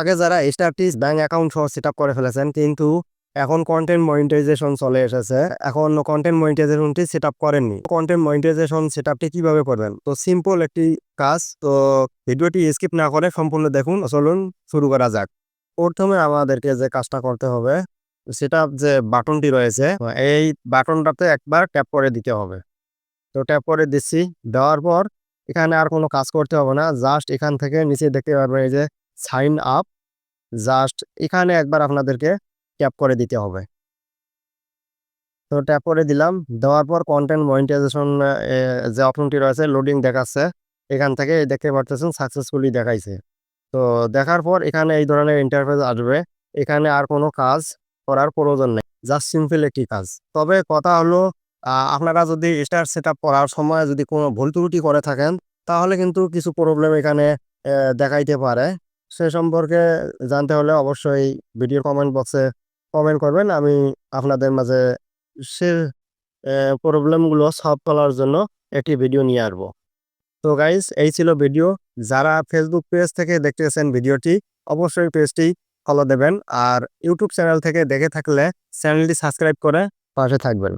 আগে যারা স্টারটিস ব্যাঙ্ক অ্যাকাউন্ট সহ সেট করে ফেলেছেন, কিন্তু এখন কন্টেন্ট মনিটাইজেশন চলে এসেছে। এখন কন্টেন্ট মনিটাইজেশনটি সেট আপ করেননি। কন্টেন্ট মনিটাইজেশন সেট আপটি কীভাবে করবেন? তো সিম্পল একটি কাজ, তো ভিডিওটি স্কিপ না করে সম্পূর্ণ দেখুন। চলুন শুরু করা যাক। প্রথমে আমাদেরকে যে কাজটা করতে হবে সেটা যে বাটনটি রয়েছে, এই বাটনটাতে একবার ট্যাপ করে দিতে হবে। তো ট্যাপ করে দিচ্ছি। দেওয়ার পর এখানে আর কোনো কাজ করতে হবে না। জাস্ট এখান থেকে নিচে দেখতে পারবেন এই যে সাইন আপ, জাস্ট এখানে একবার আপনাদেরকে ট্যাপ করে দিতে হবে। তো ট্যাপ করে দিলাম, দেওয়ার পর কন্টেন্ট মনিটাইজেশন যে অপশনটি রয়েছে লোডিং দেখাচ্ছে, এখান থেকে দেখতে পারতেছেন সাকসেসফুলি দেখাইছে। তো দেখার পর এখানে এই ধরনের ইন্টারফেস আসবে, এখানে আর কোনো কাজ করার প্রয়োজন নেই জাস্ট সিম্পল একটি কাজ। তবে কথা হলো আপনারা যদি স্টার সেট করার সময় যদি কোনো ভুল ত্রুটি করে থাকেন, তাহলে কিন্তু কিছু প্রবলেম এখানে দেখাইতে পারে। সে সম্পর্কে জানতে হলে অবশ্যই ভিডিও কমেন্ট বক্সে কমেন্ট করবেন। আমি আপনাদের মাঝে সে প্রবলেমগুলো সলভ করার জন্য একটি ভিডিও নিয়ে আসব। তো গাইস এই ছিল ভিডিও যারা ফেসবুক পেজ থেকে দেখতেছেন ভিডিওটি, অবশ্যই পেজটি ফলো দেবেন। আর ইউটিউব চ্যানেল থেকে দেখে থাকলে চ্যানেলটি সাবস্ক্রাইব করে পাশে থাকবেন।